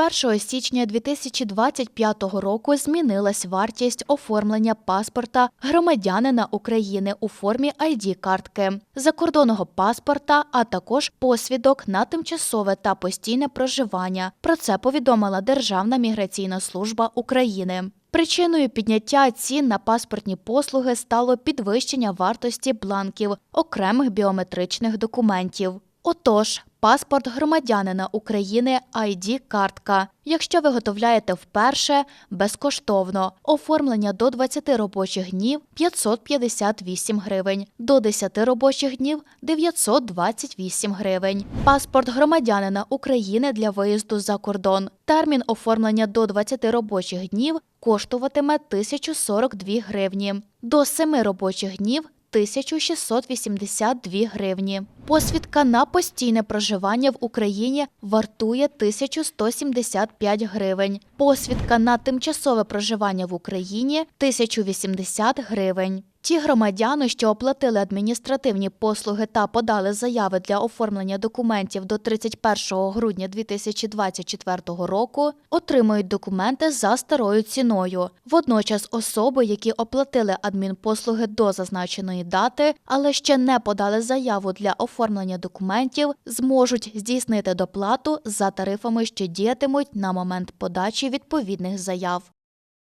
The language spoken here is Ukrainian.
1 січня 2025 року змінилась вартість оформлення паспорта громадянина України у формі ID-картки, закордонного паспорта, а також посвідок на тимчасове та постійне проживання. Про це повідомила Державна міграційна служба України. Причиною підняття цін на паспортні послуги стало підвищення вартості бланків окремих біометричних документів. Отож, паспорт громадянина України ID-картка. Якщо виготовляєте вперше, безкоштовно. Оформлення до 20 робочих днів 558 гривень, до 10 робочих днів 928 гривень. Паспорт громадянина України для виїзду за кордон. Термін оформлення до 20 робочих днів коштуватиме 1042 гривні, до 7 робочих днів 1682 гривні. Посвідка на постійне проживання в Україні вартує 1175 гривень. Посвідка на тимчасове проживання в Україні 1080 гривень. Ті громадяни, що оплатили адміністративні послуги та подали заяви для оформлення документів до 31 грудня 2024 року, отримують документи за старою ціною. Водночас особи, які оплатили адмінпослуги до зазначеної дати, але ще не подали заяву для оформлення документів, зможуть здійснити доплату за тарифами, що діятимуть на момент подачі відповідних заяв.